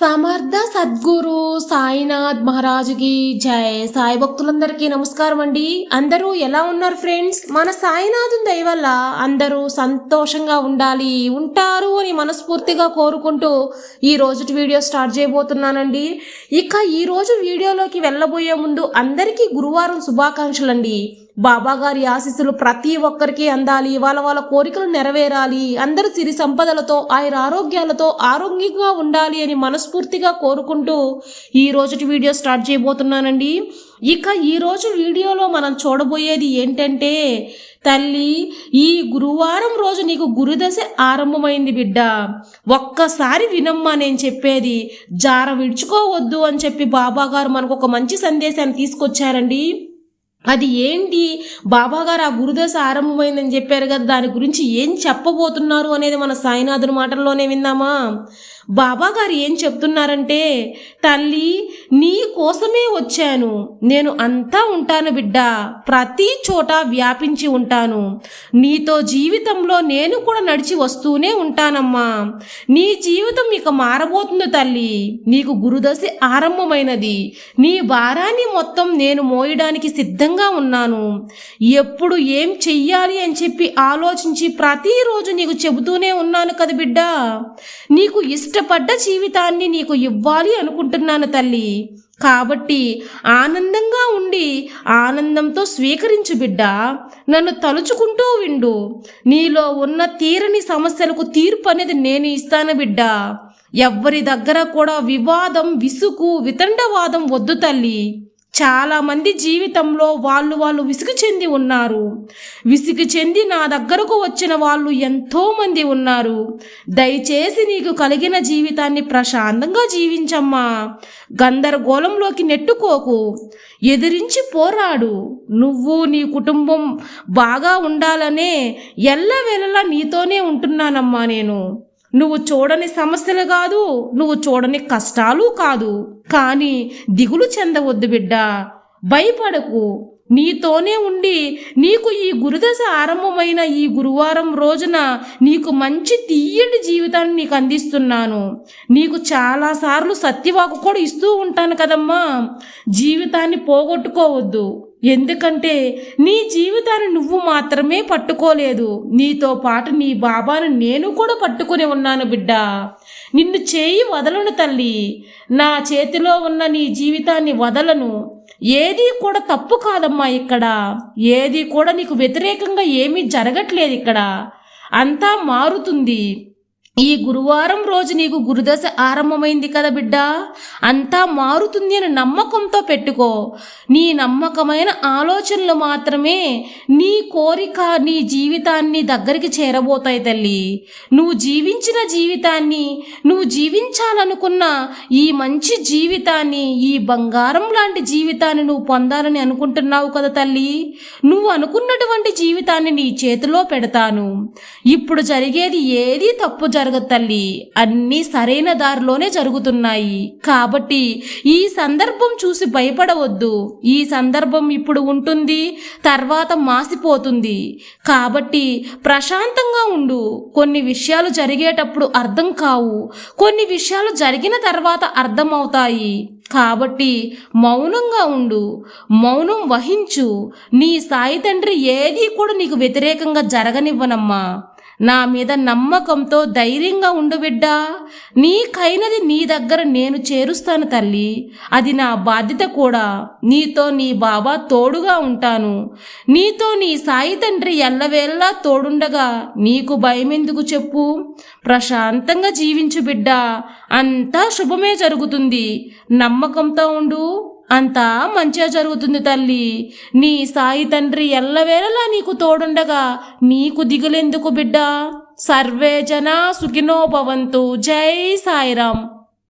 సమర్థ సద్గురు సాయినాథ్ మహారాజుకి జై. సాయి భక్తులందరికీ నమస్కారం అండి. అందరూ ఎలా ఉన్నారు ఫ్రెండ్స్? మన సాయినాథుని దయ వల్ల అందరూ సంతోషంగా ఉండాలి ఉంటారు అని మనస్ఫూర్తిగా కోరుకుంటూ ఈ రోజు వీడియో స్టార్ట్ చేయబోతున్నానండి. ఇక ఈ రోజు వీడియోలోకి వెళ్ళబోయే ముందు అందరికీ గురువారం శుభాకాంక్షలు బాబాగారి ఆశీస్సులు ప్రతి ఒక్కరికి అందాలి వాళ్ళ వాళ్ళ కోరికలు నెరవేరాలి. అందరూ సిరి సంపదలతో ఆయన ఆరోగ్యాలతో ఆరోగ్యంగా ఉండాలి అని మనస్ఫూర్తిగా కోరుకుంటూ ఈ రోజుటి వీడియో స్టార్ట్ చేయబోతున్నానండి. ఇక ఈరోజు వీడియోలో మనం చూడబోయేది ఏంటంటే తల్లి ఈ గురువారం రోజు నీకు గురుదశ ఆరంభమైంది బిడ్డ. ఒక్కసారి వినమ్మా నేను చెప్పేది. జార విడుచుకోవద్దు అని చెప్పి బాబాగారు మనకు ఒక మంచి సందేశాన్ని తీసుకొచ్చారండి. అది ఏంటి? బాబాగారు ఆ గురుదశ ఆరంభమైందని చెప్పారు కదా దాని గురించి ఏం చెప్పబోతున్నారు అనేది మన సాయినాథుని మాటల్లోనే విన్నామా బాబాగారు ఏం చెప్తున్నారంటే తల్లి నీ కోసమే వచ్చాను. నేను అంతా ఉంటాను బిడ్డ. ప్రతి చోట వ్యాపించి ఉంటాను. నీతో జీవితంలో నేను కూడా నడిచి వస్తూనే ఉంటానమ్మా. నీ జీవితం ఇక మారబోతుంది తల్లి. నీకు గురుదశ ఆరంభమైనది. నీ భారాన్ని మొత్తం నేను మోయడానికి సిద్ధంగా ఉన్నాను. ఎప్పుడు ఏం చెయ్యాలి అని చెప్పి ఆలోచించి ప్రతిరోజు నీకు చెబుతూనే ఉన్నాను కదా బిడ్డ. నీకు ఇష్టపడ్డ జీవితాన్ని నీకు ఇవ్వాలి అనుకుంటున్నాను తల్లి. కాబట్టి ఆనందంగా ఉండి ఆనందంతో స్వీకరించు బిడ్డ. నన్ను తలుచుకుంటూ విండు. నీలో ఉన్న తీరని సమస్యలకు తీర్పు అనేది నేను ఇస్తాను బిడ్డ. ఎవ్వరి దగ్గర కూడా వివాదం విసుగు వితండవాదం వద్దు తల్లి. చాలామంది జీవితంలో వాళ్ళు వాళ్ళు విసుగు చెంది ఉన్నారు. విసుగు చెంది నా దగ్గరకు వచ్చిన వాళ్ళు ఎంతోమంది ఉన్నారు. దయచేసి నీకు కలిగిన జీవితాన్ని ప్రశాంతంగా జీవించమ్మా. గందరగోళంలోకి నెట్టుకోకు. ఎదిరించి పోరాడు. నువ్వు నీ కుటుంబం బాగా ఉండాలనే ఎల్లవేళలా నీతోనే ఉంటున్నానమ్మా నేను. నువ్వు చూడని సమస్యలు కాదు నువ్వు చూడని కష్టాలు కాదు. కానీ దిగులు చెందవద్దు బిడ్డ. భయపడకు. నీతోనే ఉండి నీకు ఈ గురుదశ ఆరంభమైన ఈ గురువారం రోజున నీకు మంచి తీయటి జీవితాన్ని నీకు అందిస్తున్నాను. నీకు చాలాసార్లు సత్యవాకు కూడా ఇస్తూ ఉంటాను కదమ్మా. జీవితాన్ని పోగొట్టుకోవద్దు. ఎందుకంటే నీ జీవితాన్ని నువ్వు మాత్రమే పట్టుకోలేదు. నీతో పాటు నీ బాబాను నేను కూడా పట్టుకుని ఉన్నాను బిడ్డ. నిన్ను చేయి వదలను తల్లి. నా చేతిలో ఉన్న నీ జీవితాన్ని వదలను. ఏది కూడా తప్పు కాదమ్మా ఇక్కడ. ఏది కూడా నీకు వ్యతిరేకంగా ఏమీ జరగట్లేదు ఇక్కడ. అంతా మారుతుంది. ఈ గురువారం రోజు నీకు గురుదశ ఆరంభమైంది కదా బిడ్డ. అంతా మారుతుంది అని నమ్మకంతో పెట్టుకో. నీ నమ్మకమైన ఆలోచనలు మాత్రమే నీ కోరిక నీ జీవితాన్ని దగ్గరికి చేరబోతాయి తల్లి. నువ్వు జీవించిన జీవితాన్ని నువ్వు జీవించాలనుకున్న ఈ మంచి జీవితాన్ని ఈ బంగారం లాంటి జీవితాన్ని నువ్వు పొందాలని అనుకుంటున్నావు కదా తల్లి. నువ్వు అనుకున్నటువంటి జీవితాన్ని నీ చేతిలో పెడతాను. ఇప్పుడు జరిగేది ఏది తప్పు జరగదు తల్లి. అన్నీ సరైన దారిలోనే జరుగుతున్నాయి. కాబట్టి ఈ సందర్భం చూసి భయపడవద్దు. ఈ సందర్భం ఇప్పుడు ఉంటుంది తర్వాత మాసిపోతుంది. కాబట్టి ప్రశాంతంగా ఉండు. కొన్ని విషయాలు జరిగేటప్పుడు అర్థం కావు. కొన్ని విషయాలు జరిగిన తర్వాత అర్థమవుతాయి. కాబట్టి మౌనంగా ఉండు. మౌనం వహించు. నీ సాయి తండ్రి ఏదీ కూడా నీకు వ్యతిరేకంగా జరగనివ్వనమ్మా. నా మీద నమ్మకంతో ధైర్యంగా ఉండు బిడ్డా. నీకైనది నీ దగ్గర నేను చేరుస్తాను తల్లి. అది నా బాధ్యత కూడా. నీతో నీ బాబా తోడుగా ఉంటాను. నీతో నీ సాయి తండ్రి ఎల్లవేళలా తోడుండగా నీకు భయమెందుకు చెప్పు? ప్రశాంతంగా జీవించు బిడ్డా. అంతా శుభమే జరుగుతుంది. నమ్మకంతో ఉండు. అంతా మంచిగా జరుగుతుంది తల్లి. నీ సాయి తండ్రి ఎల్లవేళలా నీకు తోడుండగా నీకు దిగులెందుకు బిడ్డ? సర్వే జనా సుఖినో భవంతు. జై సాయిరాం